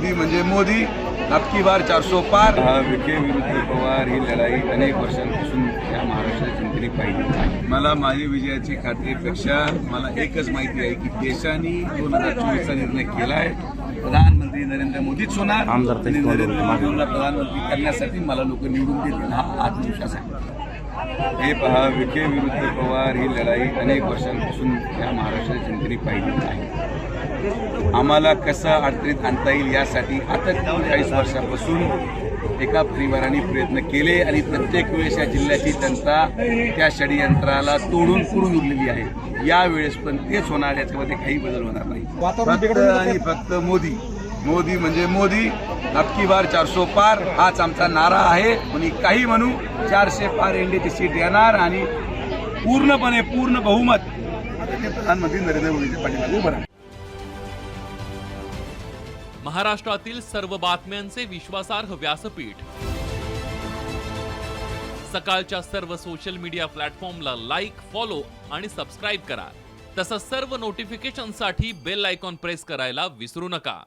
मोदी म्हणजे मोदी अबकी बार चारसो पार. हा विखे विरुद्ध पवार ही लढाई अनेक वर्षांपासून या महाराष्ट्राच्या जनतेने पाहिली आहे. मला माझी विजयाची खात्रीपेक्षा मला एकच माहिती आहे की देशाने दोन हजार चोवीसचा निर्णय केला आहे प्रधानमंत्री नरेंद्र मोदीच होणार आणि नरेंद्र मोदीला प्रधानमंत्री करण्यासाठी मला लोक निवडून देतील हा आत्मविश्वास आहे. हे पहा विखे विरुद्ध पवार ही लढाई अनेक वर्षांपासून या महाराष्ट्राच्या जनतेने पाहिली आहे. आम्हाला कसं अडचणीत आणता येईल यासाठी आता चाळीस वर्षापासून एका परिवाराने प्रयत्न केले आणि प्रत्येक वेळेस या जिल्ह्याची जनता त्या षडयंत्राला तोडून पुरून उरलेली आहे. या वेळेस पण तेच होणार याच्यामध्ये काही बदल होणार नाही. फक्त आणि फक्त मोदी. मोदी म्हणजे मोदी. अबकी बार चारशे पार हाच आमचा नारा आहे. कोणी काही म्हणू चारशे पार एनडीची सीट येणार आणि पूर्णपणे पूर्ण बहुमत प्रधानमंत्री नरेंद्र मोदीच्या पाठीमागे उभं राहणार. महाराष्ट्रातील सर्व बातम्यांचे विश्वासार्ह व्यासपीठ. सकाळच्या सर्व सोशल मीडिया प्लॅटफॉर्मला लाईक फॉलो आणि सबस्क्राईब करा. तसंच सर्व नोटिफिकेशनसाठी बेल आयकॉन प्रेस करायला विसरू नका.